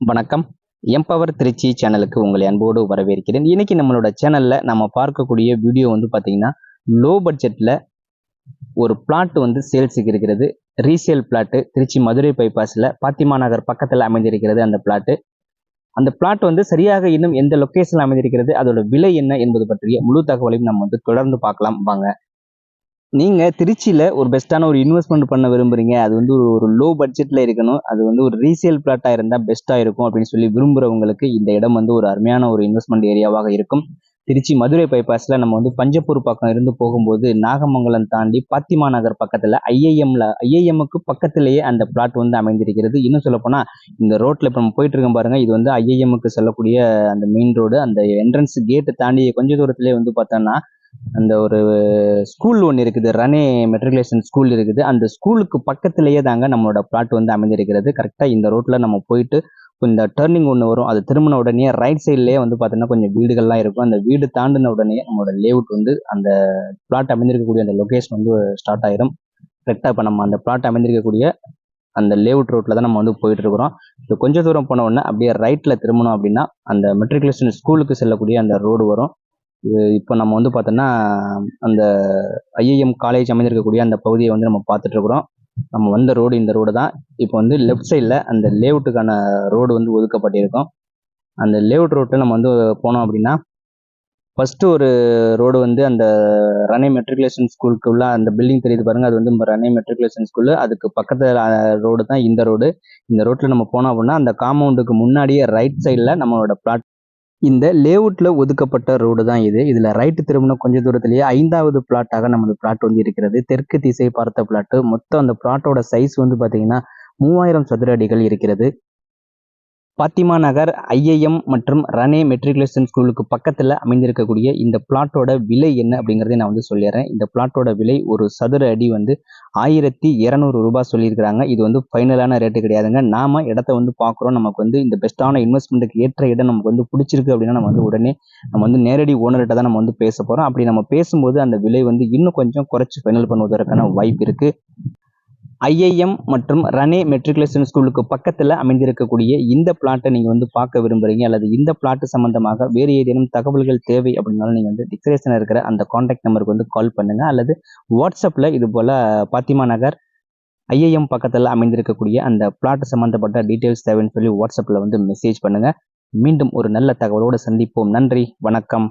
வணக்கம். எம்பவர் திருச்சி சேனலுக்கு உங்களை அன்போடு வரவேற்கிறேன். இன்னைக்கு நம்மளோட சேனல்ல நம்ம பார்க்கக்கூடிய வீடியோ வந்து பாத்தீங்கன்னா லோ பட்ஜெட்ல ஒரு பிளாட் வந்து சேல்ஸுக்கு இருக்கிறது. ரீசேல் பிளாட்டு திருச்சி மதுரை பைபாஸ்ல பாத்திமா நகர் பக்கத்துல அமைந்திருக்கிறது அந்த பிளாட்டு அந்த பிளாட் வந்து சரியாக இன்னும் எந்த லொக்கேஷனில் அமைந்திருக்கிறது அதோட விலை என்ன என்பது பற்றிய முழு தகவலையும் நம்ம வந்து தொடர்ந்து பார்க்கலாம். வாங்க. நீங்கள் திருச்சியில் ஒரு பெஸ்ட்டான ஒரு இன்வெஸ்ட்மெண்ட் பண்ண விரும்புகிறீங்க அது வந்து ஒரு- ஒரு லோ பட்ஜெட்டில் இருக்கணும். அது வந்து ஒரு ரீசேல் பிளாட்டாக இருந்தால் பெஸ்ட்டாக இருக்கும் அப்படின்னு சொல்லி விரும்புகிறவங்களுக்கு இந்த இடம் வந்து ஒரு அருமையான ஒரு இன்வெஸ்ட்மெண்ட் ஏரியாவாக இருக்கும். திருச்சி மதுரை பைபாஸில் நம்ம வந்து பஞ்சப்பூர் பக்கம் இருந்து போகும்போது நாகமங்கலம் தாண்டி பாத்திமா நகர் பக்கத்தில் ஐஐஎம்ல ஐஐஎம்க்கு பக்கத்திலேயே அந்த பிளாட் வந்து அமைந்திருக்கிறது. இன்னும் சொல்லப்போனால் இந்த ரோட்டில் இப்போ நம்ம போயிட்டு இருக்கோம் பாருங்க. இது வந்து ஐஐஎம்க்கு செல்லக்கூடிய அந்த மெயின் ரோடு அந்த என்ட்ரன்ஸ் கேட்டு தாண்டி கொஞ்ச தூரத்திலே வந்து பார்த்தோம்னா அந்த ஒரு ஸ்கூல் ஒன்று இருக்குது. ரனே மெட்ரிகுலேஷன் ஸ்கூல் இருக்குது. அந்த ஸ்கூலுக்கு பக்கத்திலேயே தாங்க நம்மளோட பிளாட் வந்து அமைந்திருக்கிறது. கரெக்டாக இந்த ரோட்டில் நம்ம போயிட்டு இந்த டேர்னிங் ஒன்று வரும். அது திரும்பின உடனே ரைட் சைட்லேயே வந்து பார்த்தீங்கன்னா கொஞ்சம் வீடுகள்லாம் இருக்கும். அந்த வீடு தாண்டின உடனே நம்மளோட லேஅவுட் வந்து அந்த பிளாட் அமைந்திருக்கக்கூடிய அந்த லொக்கேஷன் வந்து ஸ்டார்ட் ஆயிரும். கரெக்டாக இப்போ நம்ம அந்த பிளாட் அமைந்திருக்கக்கூடிய அந்த லேவுட் ரோட்டில் தான் நம்ம வந்து போயிட்டு இருக்கிறோம். இப்போ கொஞ்சம் தூரம் போன உடனே அப்படியே ரைட்டில் திரும்பணும் அப்படின்னா அந்த மெட்ரிகுலேஷன் ஸ்கூலுக்கு செல்லக்கூடிய அந்த ரோடு வரும். இப்போ நம்ம வந்து பார்த்தோன்னா அந்த ஐஏஎம் காலேஜ் அமைந்திருக்கக்கூடிய அந்த பகுதியை வந்து நம்ம பார்த்துட்டு இருக்கிறோம் நம்ம வந்த ரோடு இந்த ரோடு தான். இப்போ வந்து லெஃப்ட் சைடில் அந்த லேவுட்டுக்கான ரோடு வந்து ஒதுக்கப்பட்டிருக்கும். அந்த லேவுட் ரோட்டில் நம்ம வந்து போனோம் அப்படின்னா ஃபர்ஸ்ட் ஒரு ரோடு வந்து அந்த ரனே மெட்ரிகுலேஷன் ஸ்கூலுக்கு உள்ள அந்த பில்டிங் தெரியுது பாருங்க. அது வந்து ரனே மெட்ரிகுலேஷன் ஸ்கூலு அதுக்கு பக்கத்தில் ரோடு தான் இந்த ரோடு இந்த ரோட்டில் நம்ம போனோம் அப்படின்னா அந்த காம்பவுண்டுக்கு முன்னாடியே ரைட் சைடில் நம்மளோட பிளாட் இந்த லேவுட்ல ஒதுக்கப்பட்ட ரோடு தான் இது. இதுல ரைட்டு திரும்பின கொஞ்ச தூரத்திலேயே ஐந்தாவது பிளாட்டாக நமது பிளாட் வந்து இருக்கிறது. தெற்கு திசை பார்த்த பிளாட் மொத்தம் அந்த பிளாட்டோட சைஸ் வந்து பாத்தீங்கன்னா மூவாயிரம் சதுர அடிகள் இருக்கிறது. பாத்திமா நகர் ஐஏஎம் மற்றும் ரனே மெட்ரிகுலேஷன் ஸ்கூலுக்கு பக்கத்தில் அமைந்திருக்கக்கூடிய இந்த பிளாட்டோட விலை என்ன அப்படிங்கிறதை நான் வந்து சொல்லிடுறேன். இந்த பிளாட்டோட விலை ஒரு சதுர அடி வந்து ஆயிரத்தி இரநூறு ரூபாய் சொல்லியிருக்கிறாங்க. இது வந்து ஃபைனலான ரேட்டு கிடையாதுங்க. நாம இடத்த வந்து பார்க்குறோம். நமக்கு வந்து இந்த பெஸ்ட்டான இன்வெஸ்ட்மெண்ட்டுக்கு ஏற்ற இடம் நமக்கு வந்து பிடிச்சிருக்கு அப்படின்னா நம்ம வந்து உடனே நம்ம வந்து நேரடி ஓனர்கிட்ட தான் நம்ம வந்து பேச போகிறோம் அப்படி நம்ம பேசும்போது அந்த விலை வந்து இன்னும் கொஞ்சம் குறைச்சி ஃபைனல் பண்ணுவதற்கான வாய்ப்பு இருக்குது ஐஐஎம் மற்றும் ரனே மெட்ரிகுலேஷன் ஸ்கூலுக்கு பக்கத்தில் அமைந்திருக்கக்கூடிய இந்த பிளாட்டை நீங்கள் வந்து பார்க்க விரும்புகிறீங்க அல்லது இந்த பிளாட்டு சம்பந்தமாக வேறு ஏதேனும் தகவல்கள் தேவை அப்படின்னாலும் நீங்கள் வந்து டிக்ரேஷனில் இருக்கிற அந்த காண்டாக்ட் நம்பருக்கு வந்து கால் பண்ணுங்கள் அல்லது வாட்ஸ்அப்பில் இது போல் பாத்திமா நகர் ஐஐஎம் பக்கத்தில் அமைந்திருக்கக்கூடிய அந்த பிளாட் சம்பந்தப்பட்ட டீட்டெயில்ஸ் தேவைன்னு சொல்லி வாட்ஸ்அப்பில் வந்து மெசேஜ் பண்ணுங்கள் மீண்டும் ஒரு நல்ல தகவலோடு சந்திப்போம். நன்றி. வணக்கம்.